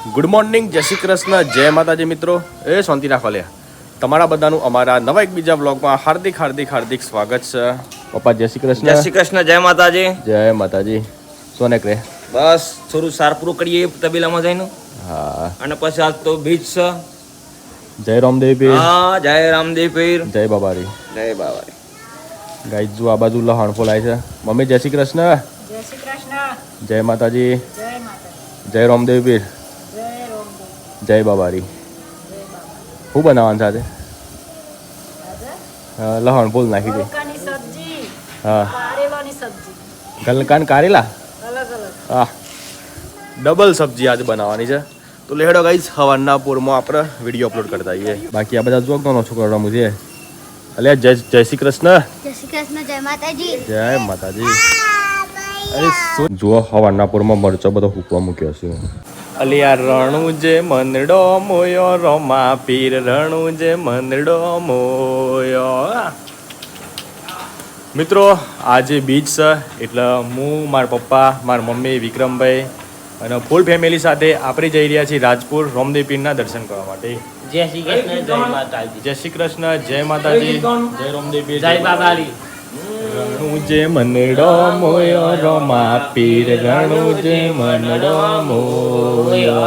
Good morning જય શ્રી કૃષ્ણ જય માતાજી મિત્રો. એ શાંતિ રાખો લે તમારા બધાનું અમારા નવા એક બીજા બ્લોગમાં હાર્દિક હાર્દિક હાર્દિક સ્વાગત છે. પપ્પા જય શ્રી જય કૃષ્ણ શ્રી કૃષ્ણ જય માતાજી. જય માતાજી. સોને કરે બસ થોડું સારપુરું કરીએ તબેલામાં જઈને. હા. અને પછી આજ તો બીચ છે. જય રામદેવ પીર. હા જય રામદેવ પીર. જય બાબારી. જય બાબા ગાઈ જો આ બાજુ લહણ ફોલાય છે. મમ્મી જય શ્રી કૃષ્ણ. જય શ્રી કૃષ્ણ. જય માતાજી. જય માતાજી. જય રામદેવ પીર. જય બાબારી. શું બનાવવાનું સાથે લહણ ભૂલ નાખી દે હા. ગલકાન કારેલા? હા. ડબલ સબ્જી આજે બનાવવાની છે. તો લેડો ગાઈઝ સવારના પૂરમાં આપણે વીડિયો અપલોડ કરતા આવીએ બાકી આ બધા જોગ નો છોકરો રમું છે. અલ્યા જય જય શ્રી કૃષ્ણ. જય શ્રી કૃષ્ણ જય માતાજી. જય માતાજી. અરે જુઓ સવારના પૂરમાં મરચો બધો હૂકવા મૂક્યો છે. અલિયા રણુ જે મનડો મોયો રોમા પીર રણુ જે મનડો મોયો. મિત્રો આજે બીચ છે એટલે હું મારા પપ્પા મારા મમ્મી વિક્રમભાઈ અને ફૂલ ફેમિલી સાથે આપણે જઈ રહ્યા છીએ રાજપુર રોમદેવ પીરના દર્શન કરવા માટે. જય શ્રી કૃષ્ણ જય માતાજી. જય શ્રી કૃષ્ણ જય માતાજી. જય રોમદેવ પીર. જય બાબારી રણું જે મનડો મોયો રોમા પીર રણું જે મનડો મોયો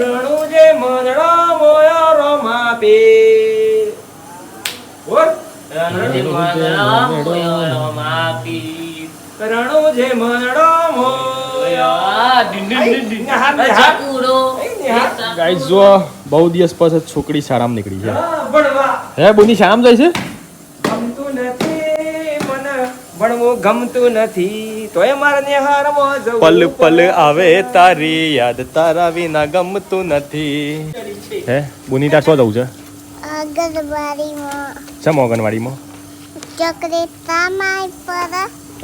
રણુ મનડો મોયો રોમા પીર બોલ. રણજી પીર. મનડો મોયો આ ડીન ડીન ડીન ડીન. નિહાર, નિહાર. ઝાકુડો. ગાઈસ જો બહુ દિવસ પછી છોકરી શાળામાં નીકળી છે હે બોની શાળામાં જાય છે ભણવું ગમતું નથી તોય મારે નિહારવો જવું પલ પલ આવે તારી યાદ તારા વિના ગમતું નથી. હે બુની તાર શું જવું છે? આંગણવાડીમાં. શેમ આંગણવાડીમાં? ચોકલેટ પામાય પર.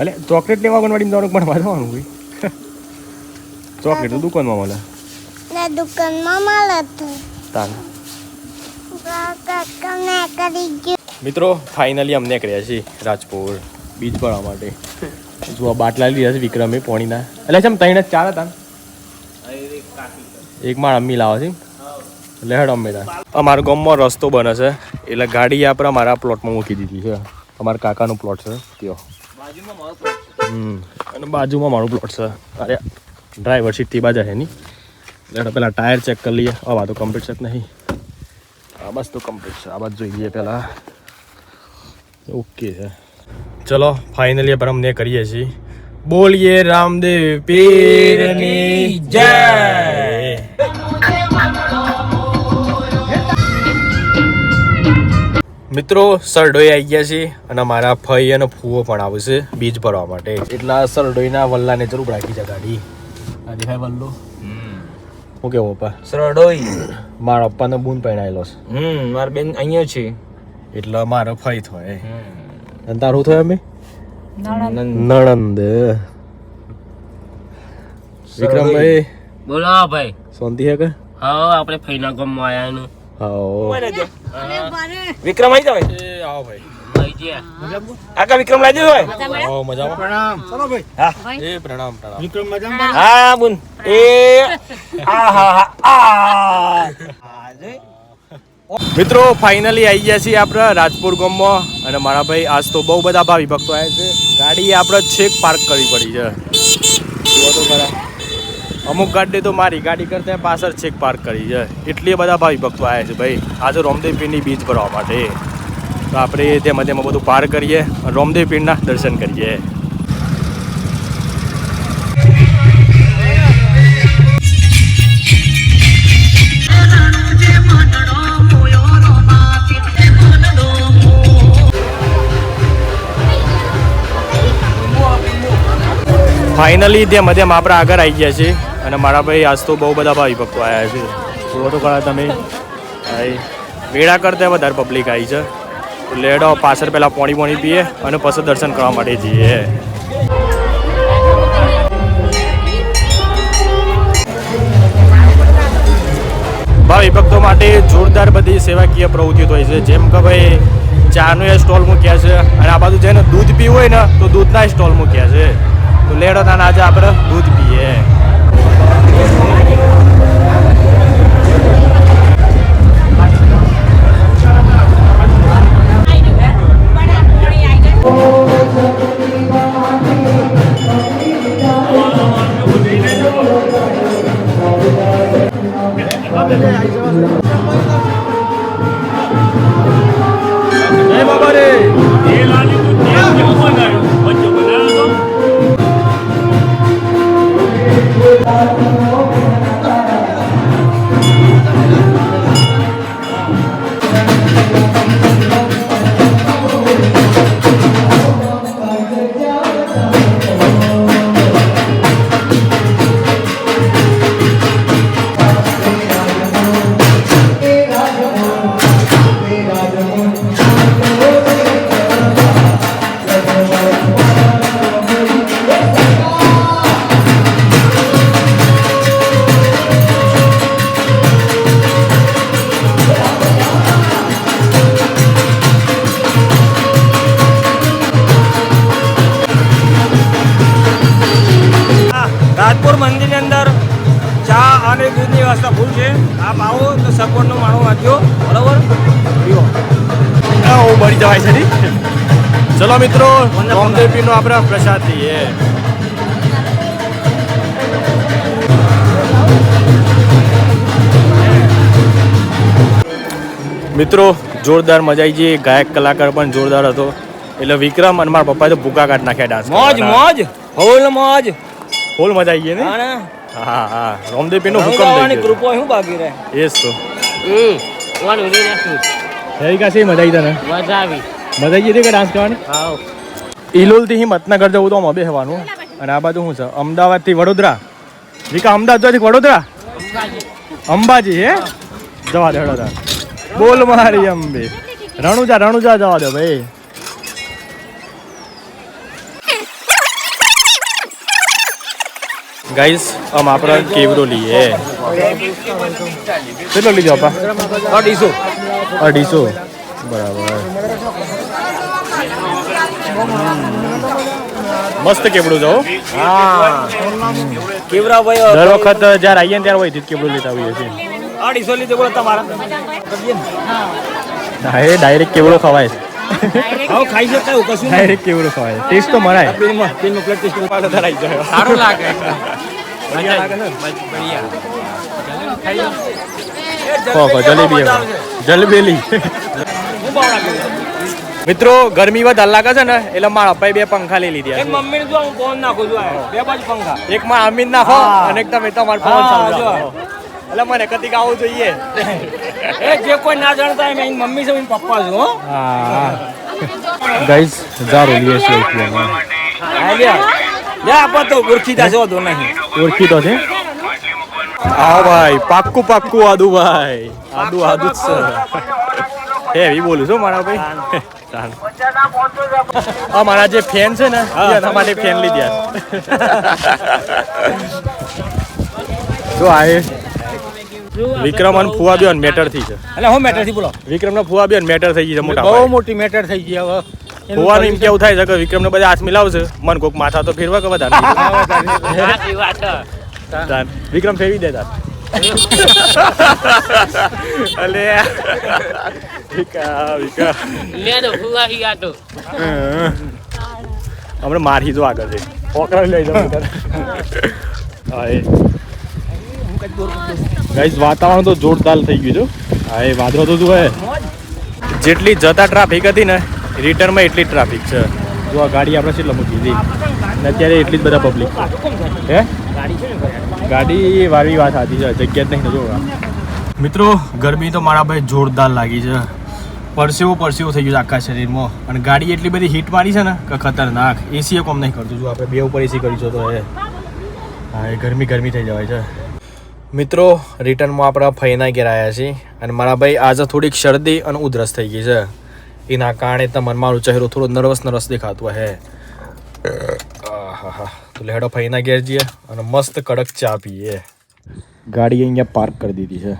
અલે ચોકલેટ લેવા આંગણવાડીમાં જવાનું પણ વાંચવાનું હોય. ચોકલેટ તો દુકાનમાં મળે. ને દુકાનમાં મળે તો. તાર મિત્રો ફાઇનલી અમને કર્યા છીએ રાજપુર. બીચ ભરવા માટે. જો બાટલા લીધા છે વિક્રમે પોણીના. એટલે છે ત્રણ જ ચાર હતા એક માળ અમ્મી લાવે છે. એટલે અમ્મી તા અમારા ગામમાં રસ્તો બને છે. એટલે ગાડી આપણે અમારા પ્લોટમાં મૂકી દીધી છે. અમારા કાકાનો પ્લોટ છે. ત્યો હમ. અને બાજુમાં મારો પ્લોટ છે. અરે, ડ્રાઈવર સીટથી બાજા છે નહીં એટલે પેલા ટાયર ચેક કરી લઈએ. આ તો કમ્પ્લીટ છે નહીં? આ બસ તો કમ્પ્લીટ છે. આ બાજુ જોઈ લઈએ પહેલાં ઓકે છે. ચલો ફાઇનલી આપણે અમને કરીએ છીએ. બોલીએ રામદેવ પીરની જય. મિત્રો સરડોઈ આવી ગયા છે અને મારા ફઈ અને ફૂવો પણ આવશે બીજ ભરવા માટે. એટલા સરડોઈના વલ્લાને જરૂર રાખી છે ગાડી. આ દેખાય વલ્લો. હું કેવો પપ્પા? સરડોઈ. મારા પપ્પાનો બૂન પહેણાયેલો છે. હમ મારા બેન અહીંયા છે. એટલે મારો ફઈ થાય અને તારું થયું અમે નણંદ. વિક્રમભાઈ? બોલો ભાઈ. શાંતિ હે કે? હા આપણે ફઈના ગામમાં આયા નું હા. વિક્રમ આવી જાવ? એ આવો ભાઈ. આકા વિક્રમ લાવી હોય આવો મજામાં? પ્રણામ. ચલો ભાઈ. હા. એ પ્રણામ પ્રણામ. હા બુન. એ આ હા. હા આ મિત્રો ફાઇનલી આવી ગયા છીએ આપણે રાજપુર ગામમાં. અને મારા ભાઈ આજ તો બહુ બધા ભાવિ ભક્તો આવ્યા છે. ગાડી આપણે છેક પાર્ક કરવી પડી છે. જુઓ તો અમુક ગાડી તો મારી ગાડી કરતા પાછળ છેક પાર્ક કરી છે. એટલી બધા ભાવિ ભક્તો આવ્યા છે ભાઈ. આજે રોમદેવ પીરની બીચ ભરવા માટે. તો આપણે તેમાં તેમાં બધું પાર કરીએ રોમદેવ પીરના દર્શન કરીએ. ફાઇનલી તે મધ્યમ આપણે આગળ આવી ગયા છીએ અને મારા ભાઈ આજ તો બહુ બધા ભાઈ ભક્તો આવ્યા છે. જુઓ તો ખરા તમે વેળા કરતા વધારે પબ્લિક આવી છે. લેડો પાછળ પહેલાં પોણી પોણી પીએ અને પછી દર્શન કરવા માટે જઈએ. ભાઈ ભક્તો માટે જોરદાર બધી સેવાકીય પ્રવૃત્તિઓ હોય છે. જેમ કે ભાઈ, ચાનો સ્ટોલ મૂક્યા છે. અને આ બાજુ જેને દૂધ પીવું હોય ને, તો દૂધના સ્ટોલ મૂક્યા છે. તો લેડો તાને આજે આપણે દૂધ પીએ. રાજપુર ચલો મિત્રો રામદેવપીરનો આપણે પ્રસાદ લઈએ. મિત્રો જોરદાર મજા આવી ગઈ. ગાયક કલાકાર પણ જોરદાર હતો. એટલે વિક્રમ અને મારા પપ્પાએ તો ભૂકા કાઢ નાખ્યા ડાન્સ મોજ મોજ. હોલ મોજ. ફૂલ મજા આવી ગઈ ને? હા હા. હા રામદેવપીરનો હુકમ દે કૃપા શું બાકી રહે? એસ તો. હમ, તમારું ઉડી નાખ્યું. થઈ કાશી મજા આવી તને? મજા આવી. મજા આવી ગઈ હતી કે ડાન્સ કરવાની. ઇલોલથી હિંમતનગર જવું તો અમે બેસવાનું અને આ બાજુ શું છે? અમદાવાદથી વડોદરા. વિકા અમદાવાદથી વડોદરા? અંબાજી. હે? જવા દે વડોદરા. બોલ મારી અંબે. રણુજા રણુજા જવા દે ભાઈ. ગાઈસ આમ આપણે કેવરો લઈએ. કેટલો લીધો આપા? અઢીસો. અઢીસો. બરાબર. મસ્ત કેવડું જાઓ હા. કેવરા ભાઈ દર વખત જ્યારે આવીએ ને ત્યારે હોય કેબલું લેતા આવીએ છીએ. અઢીસો લીધે બોલો તમારા. હા એ ડાયરેક્ટ કેવડો ખવાય. છે ખાઈ શકાય કશું ડાયરેક્ટ કેવડો ખવાય. ટેસ્ટ તો મરાય પેનમાં પેનમાં પ્લેટ ટેસ્ટ પાડો ધરાઈ જાય. સારું લાગે. મજા લાગે ને? ખો ખો જલેબી જલબેલી મિત્રો ગરમી વધારે લાગે છે ને એટલે મારા ભાઈ બે પંખા લઈ લીધા એક મમ્મીને જો હું ફોન નાખું છું બે બાજુ પંખા. એક માં અમીન નાખો. અને એક તમે તમારો ફોન હા, એટલે મને કતિક આવું જોઈએ. એ જે કોઈ ના જાણતા હોય એની મમ્મી છે એની પપ્પા છું હો. હા. ગાઈસ જારો લીએ છે એટલે લે લે આપો તો ઓળખીતા છો તો નહીં. ઓળખી તો છે? હા ભાઈ પાક્કું પાક્કું આદુ ભાઈ આદુ આદુ જ છે. હે એવી બોલું છું મારા ભાઈ. ચાલ. આ મારા જે ફેન છે ને એ એના માટે ફેન લીધા. તો આ વિક્રમ અને ફુવા બેન મેટર થઈ છે. એટલે હું મેટરથી બોલો? વિક્રમ ને ફુવા બેન મેટર થઈ ગઈ છે મોટા બહુ મોટી મેટર થઈ ગઈ હવે. ફુવાનું એમ કેવું થાય છે કે વિક્રમ ને બધા હાથ મિલાવશે? મન કોક માથા તો ફેરવા કે વધારે. વિક્રમ ફેરવી દે તાર અલે વિકા વિકા મારી જો આગળ છે પોકરા લઈ જાવ ગાઈસ વાતાવરણ તો જોરદાર થઈ ગયું છે. હા, એ વાદળો તો હે જેટલી જતા ટ્રાફિક હતી ને રિટર્નમાં એટલી ટ્રાફિક છે. જો આ ગાડી આપણે કેટલી મૂકી હતી ને અત્યારે એટલી જ બધા પબ્લિક હે? ગાડી વાળી વાત સાચી છે, જગ્યા જ નહીં જો મિત્રો, ગરમી તો મારા ભાઈ જોરદાર લાગી છે. પરસેવો પરસેવો થઈ ગયો આખા શરીરમાં. અને ગાડી એટલી બધી હીટ મારી છે ને કે ખતરનાક. એસી કોમ નહીં કરતું. જો આપણે બે ઉપર એસી કરીશું તો એ. હા, એ ગરમી ગરમી થઈ જવાય છે. મિત્રો રિટર્નમાં આપણા ફઈના ઘેર આવ્યા છીએ. અને મારા ભાઈ આજે થોડીક શરદી અને ઉધરસ થઈ ગઈ છે. એના કારણે તમને મારો ચહેરો થોડો નર્વસ નર્વસ દેખાતો હે. આહાહા. લેડો ફઈના ઘેર જઈએ અને મસ્ત કડક ચા પીએ. ગાડી અહીંયા પાર્ક કરી દીધી છે.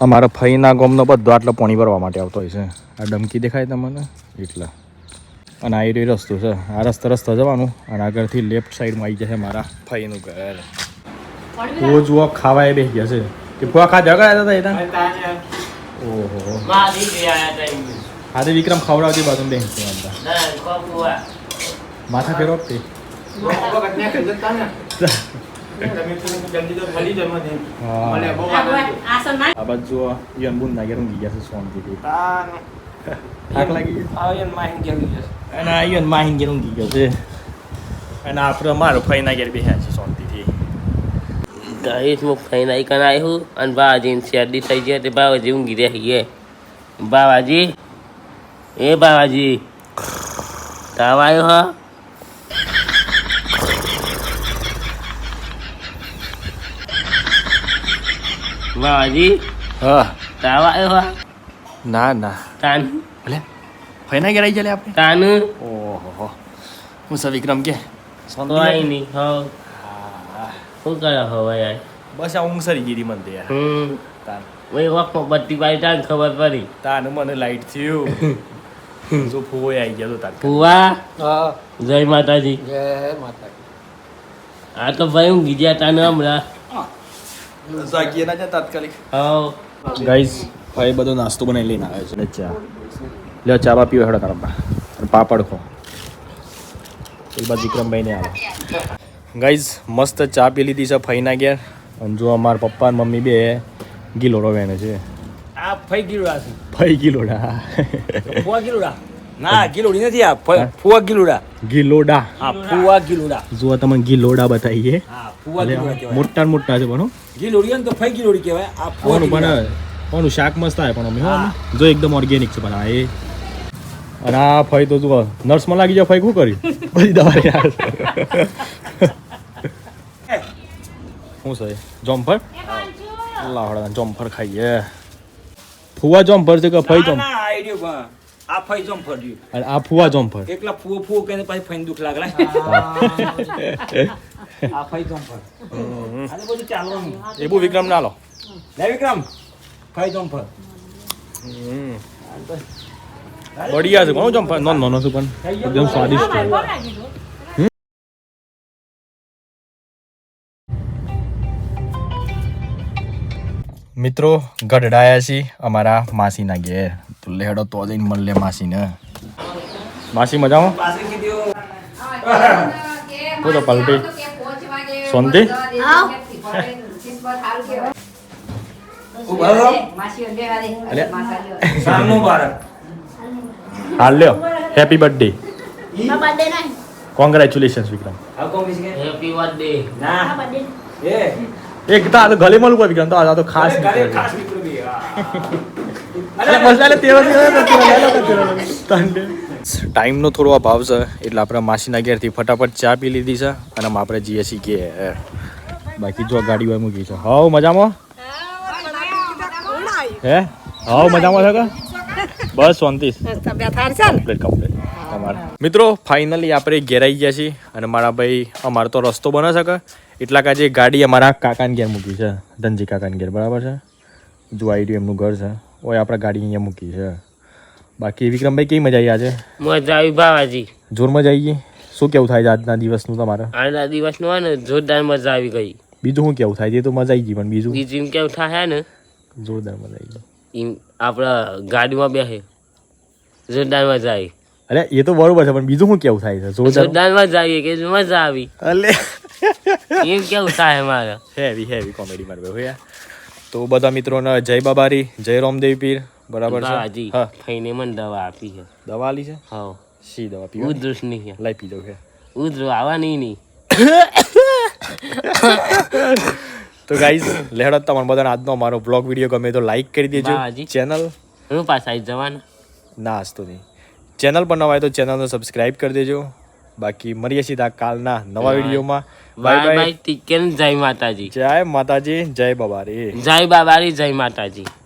અમારા ફઈના ગોમનો બધો આટલો પાણી ભરવા માટે આવતો હોય છે. આ ડમકી દેખાય તમને? એટલે. અને આ રહ્યો રસ્તો છે. આ રસ્તે રસ્તા જવાનું અને આગળથી લેફ્ટ સાઈડમાં આવી જશે મારા ફઈનું ઘર. ઓ જુઓ ખાવા એ બેસી ગયા છે. કે ફુવા ખા કયા હતા એના ઓહો. આજે વિક્રમ ખવડાવતી બાજુ બેસી. માથા ફેરવો તે. હા આ બાજુ યન બુન નાગેર ઊંઘી ગયા છે શાંતિથી થાક લાગી ગયો આયન માહિન ગયું છે અને આ યન માહિન ઘેર ઊંઘી ગયો છે અને આપણે મારો ફઈ નાગેર બેહ્યા છે શાંતિથી હું ફઈને આવી કણ આવ્યું અને બાવાજી શેરડી થઈ ગયા તે બાવાજી ઊંઘી રહી ગયા બાવાજી એ બાવાજી તાવ આવ્યો હા બાવાજી હા તાવ આવ્યો હા ના ના તાન ભલે ફઈ નાગેર આવી ચાલે આપણે તાન ઓહો હું સર વિક્રમ કે કોઈ નહીં હો શું કરે હવે યાર બસ આ ઊંઘ સરી ગઈ મને યાર હમ તાન ઓય વખત બત્તી પાડી તાન ખબર પડી તાન મને લાઈટ થયું જો ફૂવો આવી ગયો તો તાર ફુવા હા જય માતાજી જય માતાજી આ તો ભાઈ ઊંઘી ગયા તાને હમણાં જાગીએ ના તાત્કાલિક હવ ગાઈઝ ભાઈ બધો નાસ્તો બનાવી લઈને આવ્યો છે ને ચા લ્યો ચા બા પીવો હેડો તારા અને પાપડ ખો એક વિક્રમભાઈ વિક્રમભાઈને આવે ગાઈઝ મસ્ત ચા પી લીધી છે ફઈના ઘેર અને જો અમારા પપ્પા અને મમ્મી બે ગિલોડો વેણે છે આ ફઈ ગીલુડા છે ફઈ ગિલોડા ફુવા ગીલુડા ના ગીલોડી નથી આ ફુવા ગીલુડા. ગિલોડા. હા ફુવા ગીલુડા. જો તમે ગિલોડા બતાવીએ. હા ફુવા ગીલુડા કહેવાય. મોટા મોટા છે પણ ગીલોડી ને તો ફઈ ગીલુડી કહેવાય. આ ફુવા પણ પણ શાક મસ્ત આવે પણ અમે જો એકદમ ઓર્ગેનિક છે પણ આ એ. અને આ ફઈ તો જુઓ નર્સમાં લાગી જાય ફઈ શું કર્યું? બધી દવા. શું છે? જોમફર લાવડા જોમફર ખાઈએ. ફુવા જોમફર છે કે ફઈ ના, જોમ ના, આઈડિયો પણ. આ ફઈ જોમ ફર્યું. અને આ ફુવા જોમફર એકલા ફુવો ફુવો કહીને પાછી ફાઈન દુઃખ લાગે આ ફઈ જોમ ફર આને બધું ચાલવાનું. એ બહુ વિક્રમ ના લો. લે વિક્રમ ફઈ જોમ ફર. બઢિયા છે. કોણ જોમફર નો નો છે પણ. એકદમ સ્વાદિષ્ટ છે. મિત્રો ગઢડાયા છીએ અમારા માસીના ઘેર. તો લેડો તો જઈને મળે માસીને. માસી મજામાં? તો પલટી. સોનતી હાલ લ્યો. હેપી બર્થડે મારા કોંગ્રેચ્યુલેશન્સ વિક્રમ? હેપી બર્થડે ના. બર્થડે એ. એક તો આ તો ગલે મળું ગયો તો આ તો ખાસ ઘરે ટાઈમનો થોડો અભાવ છે એટલે આપણે માસીના ઘેરથી ફટાફટ ચા પી લીધી છે અને આપણે જઈએ છીએ કે બાકી જો ગાડી હોય મૂકી છે. હાવ મજામાં? હે? હાવ મજામાં છે કે? બસ શાંતિ. કમ્પ્લીટ કમ્પ્લીટ તમારે. મિત્રો ફાઇનલી આપણે ઘેરાઈ ગયા છીએ અને મારા ભાઈ અમારો તો રસ્તો બને છે કે? એટલા કાજે ગાડી અમારા કાકાને ઘેર મૂકી છે ધનજી કાકાને ઘેર બરાબર છે? જો આવી રહ્યું એમનું ઘર છે. ઓય આપણે ગાડી અહીંયા મૂકી છે. બાકી વિક્રમભાઈ કેવી મજા આવી આજે? મજા આવી ભાવાજી. જોર મજા આવી ગઈ? શું કેવું થાય છે આજના દિવસનું તમારે? આજના દિવસનું હોય ને જોરદાર મજા આવી ગઈ. બીજું શું કેવું થાય? છે એ તો મજા આવી ગઈ પણ બીજું? બીજું એમ કેવું થાય ને? જોરદાર મજા આવી ગઈ. આપણા ગાડીમાં બેસે. જોરદાર મજા આવી. અરે એ તો બરોબર છે પણ બીજું શું કેવું થાય છે? જોરદાર જોરદાર મજા આવી કે મજા આવી. અલે એમ કેવું થાય મારે? હેવી હેવી કોમેડી મારે ભાઈ તો બધા મિત્રોને જય બાબારી જય રોમદેવ પીર બરાબર છે? છે હા. થઈને મને દવા આપી છે. દવા આલી છે? હા. શી દવા પીવા ઉધરસ નહીં લઈ પી જાવ છે ઉધરો આવવાની નહીં. તો ગાઈઝ લેહડો તમારા બધાને આજનો અમારો બ્લોગ વીડિયો ગમે તો લાઈક કરી દેજો. ચેનલ હું પાછા આવી જવાના. ના હસતો નહીં. ચેનલ પર નવા હોય તો ચેનલને સબસ્ક્રાઇબ કરી દેજો. બાકી મળીએ સીધા કાલના નવા વિડીયોમાં. બાય બાય ટીકેન જય માતાજી. જય માતાજી જય બાબા રે જય બાબારી જય માતાજી.